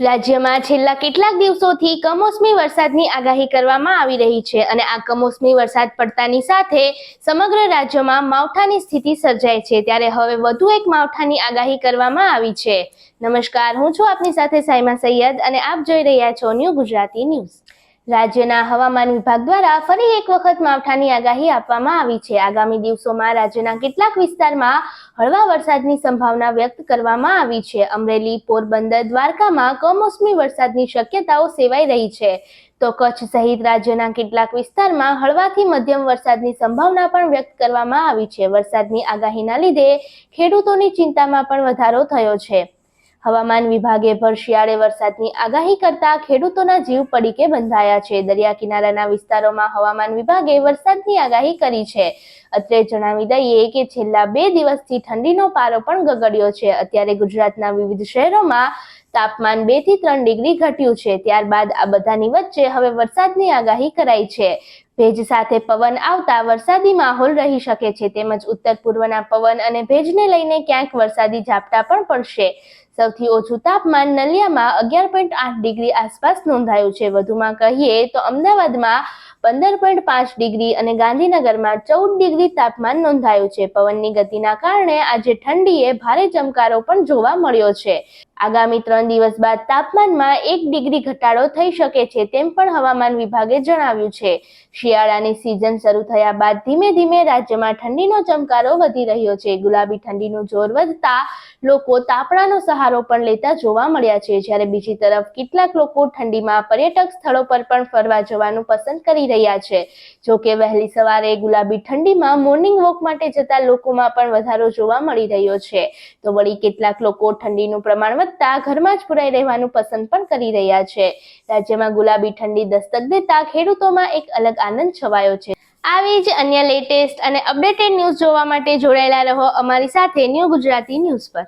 રાજ્યમાં છેલ્લા કેટલાક દિવસોથી કમોસમી વરસાદની આગાહી કરવામાં આવી રહી છે અને આ કમોસમી વરસાદ પડતાની સાથે સમગ્ર રાજ્યમાં માવઠાની સ્થિતિ સર્જાય છે. ત્યારે હવે વધુ એક માવઠાની આગાહી કરવામાં આવી છે. નમસ્કાર, હું છું આપની સાથે સાયમા સૈયદ અને આપ જોઈ રહ્યા છો ન્યૂ ગુજરાતી ન્યૂઝ. રાજ્યના હવામાન વિભાગ દ્વારા ફરી એક વખત માવઠાની આગાહી આપવામાં આવી છે. આગામી દિવસોમાં રાજ્યના કેટલાક વિસ્તારમાં હળવા વરસાદની સંભાવના વ્યક્ત કરવામાં આવી છે. અમરેલી, પોરબંદર, દ્વારકામાં કમોસમી વરસાદની શક્યતાઓ સેવાઈ રહી છે. તો કચ્છ સહિત રાજ્યના કેટલાક વિસ્તારમાં હળવાથી મધ્યમ વરસાદની સંભાવના પણ વ્યક્ત કરવામાં આવી છે. વરસાદની આગાહીના લીધે ખેડૂતોની ચિંતામાં પણ વધારો થયો છે. હવામાન વિભાગે ભર શિયાળે વરસાદની આગાહી કરતા ખેડૂતોના જીવ પડીકે બંધાયા છે. દરિયા કિનારાના વિસ્તારોમાં હવામાન વિભાગે વરસાદની આગાહી કરી છે. અત્રે જણાવી દઈએ કે છેલ્લા બે દિવસથી ઠંડીનો પારો પણ ગગડ્યો છે. અત્યારે ગુજરાતના વિવિધ શહેરોમાં તાપમાન બેથી ત્રણ ડિગ્રી ઘટ્યું છે. ત્યારબાદ આ બધાની વચ્ચે હવે વરસાદની આગાહી કરાઈ છે. ભેજ સાથે પવન આવતા વરસાદી માહોલ રહી શકે છે. તેમજ ઉત્તર પૂર્વના પવન અને ભેજને લઈને ક્યાંક વરસાદી ઝાપટા પણ પડશે. સૌથી ઓછું તાપમાન નલિયામાં અગિયાર પોઈન્ટ આઠ ડિગ્રી આસપાસ નોંધાયું છે. વધુમાં કહીએ તો અમદાવાદમાં પંદર પોઈન્ટ પાંચ ડિગ્રી અને ગાંધીનગરમાં ચૌદ ડિગ્રી તાપમાન નોંધાયું છે. પવનની ગતિના કારણે આજે ઠંડીએ ભારે ચમકારો પણ જોવા મળ્યો છે. આગામી ત્રણ દિવસ બાદ તાપમાનમાં એક ડિગ્રી ઘટાડો થઈ શકે છે તેમ પણ હવામાન વિભાગે જણાવ્યું છે. શિયાળાની સિઝન શરૂ થયા બાદ ધીમે ધીમે રાજ્યમાં ઠંડીનો ચમકારો વધી રહ્યો છે. ગુલાબી ઠંડીનું જોર વધતા લોકો તાપણાનો સહારો પણ લેતા જોવા મળ્યા છે. જ્યારે બીજી તરફ કેટલાક લોકો ઠંડીમાં પર્યટક સ્થળો પર પણ ફરવા જવાનું પસંદ કરી રહ્યા છે. જોકે વહેલી સવારે ગુલાબી ઠંડીમાં મોર્નિંગ વોક માટે જતા લોકોમાં પણ વધારો જોવા મળી રહ્યો છે. તો વળી કેટલાક લોકો ઠંડીનું પ્રમાણ વધતા ઘરમાં જ પુરાઈ રહેવાનું પસંદ પણ કરી રહ્યા છે. રાજ્યમાં ગુલાબી ઠંડી દસ્તક દેતા ખેડૂતોમાં એક અલગ આનંદ છવાયો છે. આવી જ અન્ય લેટેસ્ટ અને અપડેટેડ ન્યૂઝ જોવા માટે જોડાયેલા રહો અમારી સાથે ન્યૂ ગુજરાતી ન્યૂઝ પર.